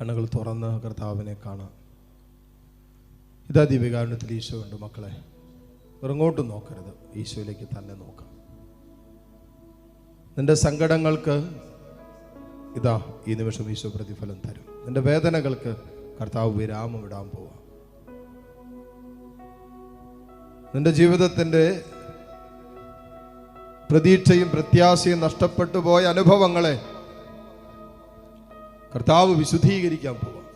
കണ്ണുകൾ തുറന്ന് കർത്താവിനെ കാണാം. ഇതാ ദിവ്യകാരുണ്യത്തിൽ ഈശോ ഉണ്ട് മക്കളെ. ഇറങ്ങോട്ട് നോക്കരുത്. ഈശോയിലേക്ക് തന്നെ നോക്കാം. നിന്റെ സങ്കടങ്ങൾക്ക് ഇതാ ഈ നിമിഷം ഈശോ പ്രതിഫലം തരും. നിന്റെ വേദനകൾക്ക് കർത്താവ് വിരാമം ഇടാൻ പോവാം. നിന്റെ ജീവിതത്തിന്റെ പ്രതീക്ഷയും പ്രത്യാശയും നഷ്ടപ്പെട്ടു പോയ അനുഭവങ്ങളെ കർത്താവ് വിശുദ്ധീകരിക്കാൻ പോവാം.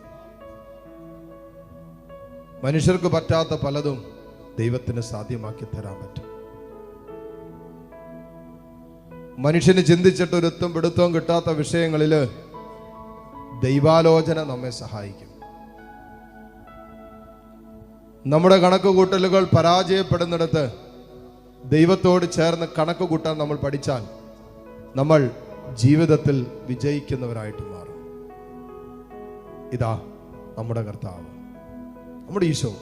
മനുഷ്യർക്ക് പറ്റാത്ത പലതും ദൈവത്തിന് സാധ്യമാക്കി തരാൻ പറ്റും. മനുഷ്യന് ചിന്തിച്ചിട്ട് ഒരുത്തും പിടുത്തവും കിട്ടാത്ത വിഷയങ്ങളിൽ ദൈവാലോചന നമ്മെ സഹായിക്കും. നമ്മുടെ കണക്ക് കൂട്ടലുകൾ പരാജയപ്പെടുന്നിടത്ത് ദൈവത്തോട് ചേർന്ന് കണക്ക് കൂട്ടാൻ നമ്മൾ പഠിച്ചാൽ നമ്മൾ ജീവിതത്തിൽ വിജയിക്കുന്നവരായിട്ട് ഇതാ നമ്മുടെ കർത്താവ് നമ്മുടെ ഈശോ.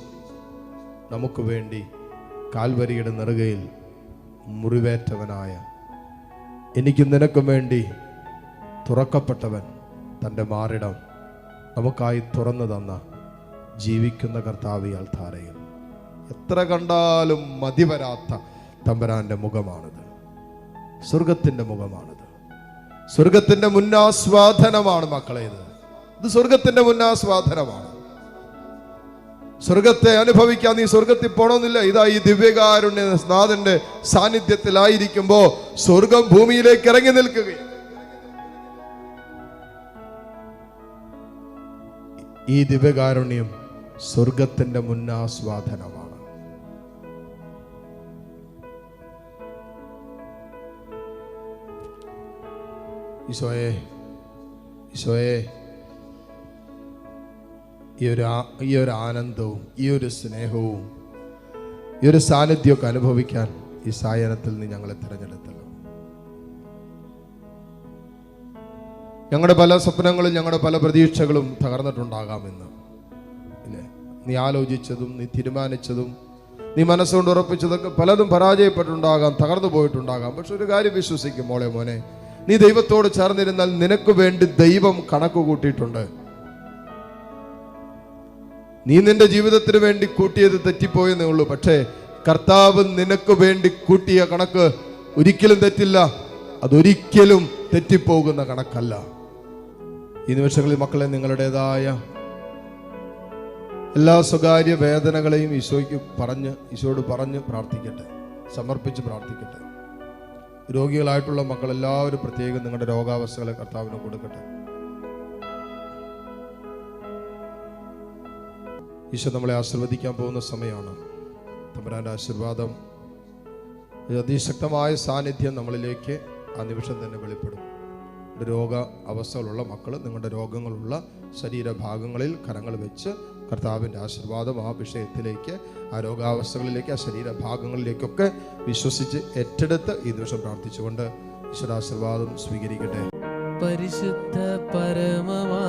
നമുക്ക് വേണ്ടി കാൽവരിയുടെ നെറുകയിൽ മുറിവേറ്റവനായ എനിക്കും നിനക്കും വേണ്ടി തുറക്കപ്പെട്ടവൻ തന്റെ മാറിടം നമുക്കായി തുറന്നു തന്ന ജീവിക്കുന്ന കർത്താവ് ഈ അൾത്താരയിൽ എത്ര കണ്ടാലും മതിവരാത്ത തമ്പരാന്റെ മുഖമാണിത്. സ്വർഗത്തിന്റെ മുഖമാണിത്. സ്വർഗത്തിന്റെ മുന്നാസ്വാദനമാണ് മക്കളെ ഇത് സ്വർഗത്തിന്റെ മുന്നാസ്വാദനമാണ് സ്വർഗത്തെ അനുഭവിക്കാൻ നീ സ്വർഗത്തിൽ പോണമെന്നില്ല ഇതാ ഈ ദിവ്യകാരുണ്യ നാഥന്റെ സാന്നിധ്യത്തിലായിരിക്കുമ്പോ സ്വർഗം ഭൂമിയിലേക്ക് ഇറങ്ങി നിൽക്കുക ഈ ദിവ്യകാരുണ്യം സ്വർഗത്തിന്റെ മുന്നാസ്വാദനമാണ് ഈശോയെ ഈശോയെ ഈ ഒരു ഈ ഒരു ആനന്ദവും ഈ ഒരു സ്നേഹവും ഈ ഒരു സാന്നിധ്യമൊക്കെ അനുഭവിക്കാൻ ഈ സായനത്തിൽ നിന്ന് ഞങ്ങളെ തിരഞ്ഞെടുത്തല്ലോ. ഞങ്ങളുടെ പല സ്വപ്നങ്ങളും ഞങ്ങളുടെ പല പ്രതീക്ഷകളും തകർന്നിട്ടുണ്ടാകാമെന്ന് ഇല്ലേ? നീ ആലോചിച്ചതും നീ തീരുമാനിച്ചതും നീ മനസ്സുകൊണ്ട് ഉറപ്പിച്ചതൊക്കെ പലതും പരാജയപ്പെട്ടുണ്ടാകാം തകർന്നു പോയിട്ടുണ്ടാകാം. പക്ഷെ ഒരു കാര്യം വിശ്വസിക്കും മോളെ മോനെ. നീ ദൈവത്തോട് ചേർന്നിരുന്നാൽ നിനക്ക് വേണ്ടി ദൈവം കണക്ക് കൂട്ടിയിട്ടുണ്ട് നീ നിന്റെ ജീവിതത്തിന് വേണ്ടി കൂട്ടിയത് തെറ്റിപ്പോയെന്നേ ഉള്ളൂ. പക്ഷേ കർത്താവ് നിനക്ക് വേണ്ടി കൂട്ടിയ കണക്ക് ഒരിക്കലും തെറ്റില്ല. അതൊരിക്കലും തെറ്റിപ്പോകുന്ന കണക്കല്ല. ഈ നിമിഷങ്ങളിൽ മക്കളെ നിങ്ങളുടേതായ എല്ലാ സ്വകാര്യ വേദനകളെയും ഈശോയ്ക്ക് പറഞ്ഞ് ഈശോയോട് പറഞ്ഞ് പ്രാർത്ഥിക്കട്ടെ. സമർപ്പിച്ച് പ്രാർത്ഥിക്കട്ടെ. രോഗികളായിട്ടുള്ള മക്കളെല്ലാവരും പ്രത്യേകം നിങ്ങളുടെ രോഗാവസ്ഥകളെ കർത്താവിന് കൊടുക്കട്ടെ. ഈശോ നമ്മളെ ആശീർവദിക്കാൻ പോകുന്ന സമയമാണ്. തമ്പുരാന്റെ ആശീർവാദം അതിശക്തമായ സാന്നിധ്യം നമ്മളിലേക്ക് ആ നിമിഷം തന്നെ വെളിപ്പെടും. രോഗ അവസ്ഥകളുള്ള മക്കൾ നിങ്ങളുടെ രോഗങ്ങളുള്ള ശരീരഭാഗങ്ങളിൽ കരങ്ങൾ വെച്ച് കർത്താവിന്റെ ആശീർവാദം ആ വിഷയത്തിലേക്ക് ആ രോഗാവസ്ഥകളിലേക്ക് ആ ശരീരഭാഗങ്ങളിലേക്കൊക്കെ വിശ്വസിച്ച് ഏറ്റെടുത്ത് ഈ ദിവസം പ്രാർത്ഥിച്ചുകൊണ്ട് ഈശ്വരാശീർവാദം സ്വീകരിക്കട്ടെ. പരിശുദ്ധ പരമമാ